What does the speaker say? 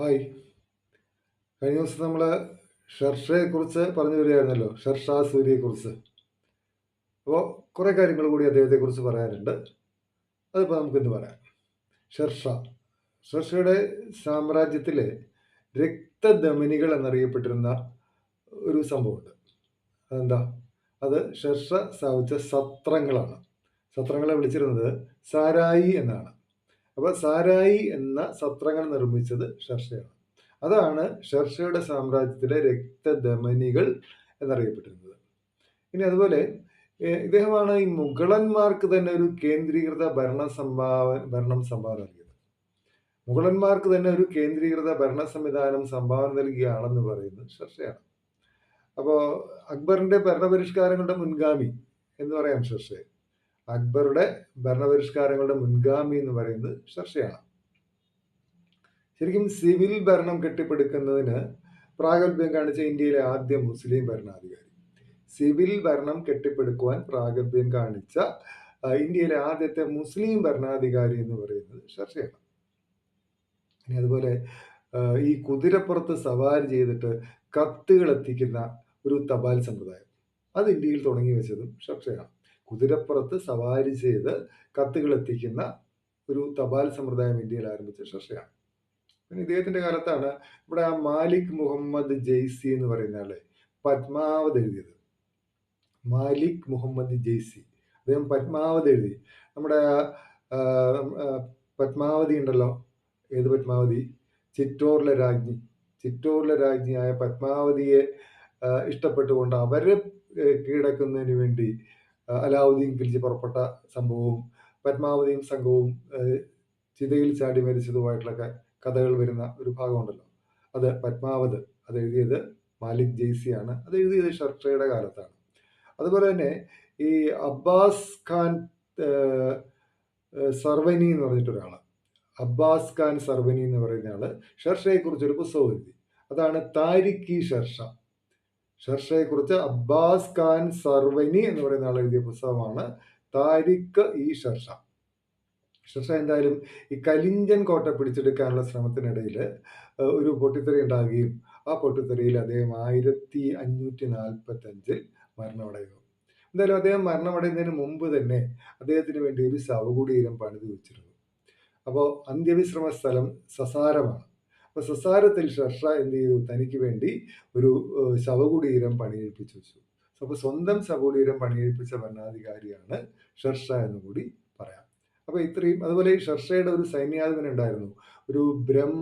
Hi. കഴിഞ്ഞ ദിവസം നമ്മൾ ഷർഷയെക്കുറിച്ച് പറഞ്ഞു വരികയായിരുന്നല്ലോ ഷർഷാ സൂര്യയെക്കുറിച്ച്. അപ്പോൾ കുറേ കാര്യങ്ങൾ കൂടി അദ്ദേഹത്തെക്കുറിച്ച് പറയാനുണ്ട്. അതിപ്പോൾ നമുക്കിന്ന് പറയാം. ഷർഷ. ഷർഷയുടെ സാമ്രാജ്യത്തിലെ രക്തധമനികൾ എന്നറിയപ്പെട്ടിരുന്ന ഒരു സംഭവമുണ്ട്. അതെന്താ? അത് ഷർഷ സ്ഥാപിച്ച സത്രങ്ങളാണ്. സത്രങ്ങളെ വിളിച്ചിരുന്നത് സാരായി എന്നാണ്. അപ്പോൾ സാരായി എന്ന സത്രങ്ങൾ നിർമ്മിച്ചത് ഷർഷയാണ്. അതാണ് ഷർഷയുടെ സാമ്രാജ്യത്തിലെ രക്തധമനികൾ എന്നറിയപ്പെട്ടിരുന്നത്. ഇനി അതുപോലെ ഇദ്ദേഹമാണ് ഈ മുഗളന്മാർക്ക് തന്നെ ഒരു കേന്ദ്രീകൃത ഭരണ സംഭാവന ഭരണം സംഭാവന നൽകിയത്. മുഗളന്മാർക്ക് തന്നെ ഒരു കേന്ദ്രീകൃത ഭരണ സംവിധാനം സംഭാവന നൽകിയാണെന്ന് പറയുന്നത് ഷർഷയാണ്. അപ്പോൾ അക്ബറിന്റെ ഭരണപരിഷ്കാരങ്ങളുടെ മുൻഗാമി എന്ന് പറയാം ഷർഷയെ. അക്ബറുടെ ഭരണപരിഷ്കാരങ്ങളുടെ മുൻഗാമി എന്ന് പറയുന്നത് ഷർഷയാണ് ശരിക്കും സിവിൽ ഭരണം കെട്ടിപ്പടുക്കുന്നതിന് പ്രാഗൽഭ്യം കാണിച്ച ഇന്ത്യയിലെ ആദ്യ മുസ്ലിം ഭരണാധികാരി. സിവിൽ ഭരണം കെട്ടിപ്പടുക്കുവാൻ പ്രാഗൽഭ്യം കാണിച്ച ഇന്ത്യയിലെ ആദ്യത്തെ മുസ്ലിം ഭരണാധികാരി എന്ന് പറയുന്നത് ഷർഷയാണ് ഇനി അതുപോലെ ഈ കുതിരപ്പുറത്ത് സവാരി ചെയ്തിട്ട് കത്തുകൾ എത്തിക്കുന്ന ഒരു തപാൽ സമ്പ്രദായം. അത് ഇന്ത്യയിൽ തുടങ്ങി വെച്ചതും ഷർഷയാണ് കുതിരപ്പുറത്ത് സവാരി ചെയ്ത് കത്തുകൾ എത്തിക്കുന്ന ഒരു തപാൽ സമ്പ്രദായം ഇന്ത്യയിൽ ആരംഭിച്ച ഷർഷയാണ് പിന്നെ ഇദ്ദേഹത്തിന്റെ കാലത്താണ് ഇവിടെ ആ മാലിക് മുഹമ്മദ് ജെയ്സി എന്ന് പറയുന്ന ആളെ പത്മാവത് എഴുതിയത്. മാലിക് മുഹമ്മദ് ജെയ്സി. അദ്ദേഹം പത്മാവത് എഴുതി. നമ്മുടെ പത്മാവതി ഉണ്ടല്ലോ. ഏത് പത്മാവതി? ചിറ്റോറിലെ രാജ്ഞി. ചിറ്റോറിലെ രാജ്ഞിയായ പത്മാവതിയെ ഇഷ്ടപ്പെട്ടുകൊണ്ട് അവരെ കീഴടക്കുന്നതിന് വേണ്ടി അലാവുദ്ദീൻ ഖിൽജി പുറപ്പെട്ട സംഭവവും പത്മാവതിയും സംഘവും ചിതയിൽ ചാടി മരിച്ചതുമായിട്ടുള്ള കഥകൾ വരുന്ന ഒരു ഭാഗമുണ്ടല്ലോ. അത് പത്മാവത് അത് എഴുതിയത് മാലിക് ജെയ്സിയാണ്. അത് എഴുതിയത് ഷർഷയുടെ കാലത്താണ്. അതുപോലെ തന്നെ ഈ അബ്ബാസ് ഖാൻ സർവനി എന്ന് പറഞ്ഞിട്ടൊരാൾ. അബ്ബാസ് ഖാൻ സർവനി എന്ന് പറയുന്ന ആൾ ഷർഷയെ കുറിച്ചൊരു പുസ്തകം എഴുതി. അതാണ് താരിഖി ഷർഷ. ഷർഷയെക്കുറിച്ച് അബ്ബാസ് ഖാൻ സർവനി എന്ന് പറയുന്ന ആൾ എഴുതിയ പുസ്തകമാണ് താരിഖ് ഇ ഷർഷ. ഷർഷ എന്തായാലും ഈ കലിഞ്ചൻ കോട്ട പിടിച്ചെടുക്കാനുള്ള ശ്രമത്തിനിടയിൽ ഒരു പൊട്ടിത്തെറി ഉണ്ടാകുകയും ആ പൊട്ടിത്തെറിയിൽ അദ്ദേഹം ആയിരത്തി അഞ്ഞൂറ്റി നാൽപ്പത്തി അഞ്ചിൽ മരണമടയുന്നു. എന്തായാലും അദ്ദേഹം മരണമടയുന്നതിന് മുമ്പ് തന്നെ അദ്ദേഹത്തിന് വേണ്ടി ഒരു ശവകുടീരം പണിതു വെച്ചിരുന്നു. അപ്പോൾ അന്ത്യവിശ്രമ സ്ഥലം സസാരമാണ്. അപ്പൊ സസാരത്തിൽ ഷർഷ എന്ത് ചെയ്തു? തനിക്ക് വേണ്ടി ഒരു ശവകുടീരം പണിയെടുപ്പിച്ചു വെച്ചു. അപ്പൊ സ്വന്തം ശവകുടീരം പണിയെടുപ്പിച്ച ഭരണാധികാരിയാണ് ഷർഷ എന്ന് കൂടി പറയാം. അപ്പൊ ഇത്രയും അതുപോലെ ഈ ഷർഷയുടെ ഒരു സൈന്യാധിപൻ ഉണ്ടായിരുന്നു. ഒരു ബ്രഹ്മ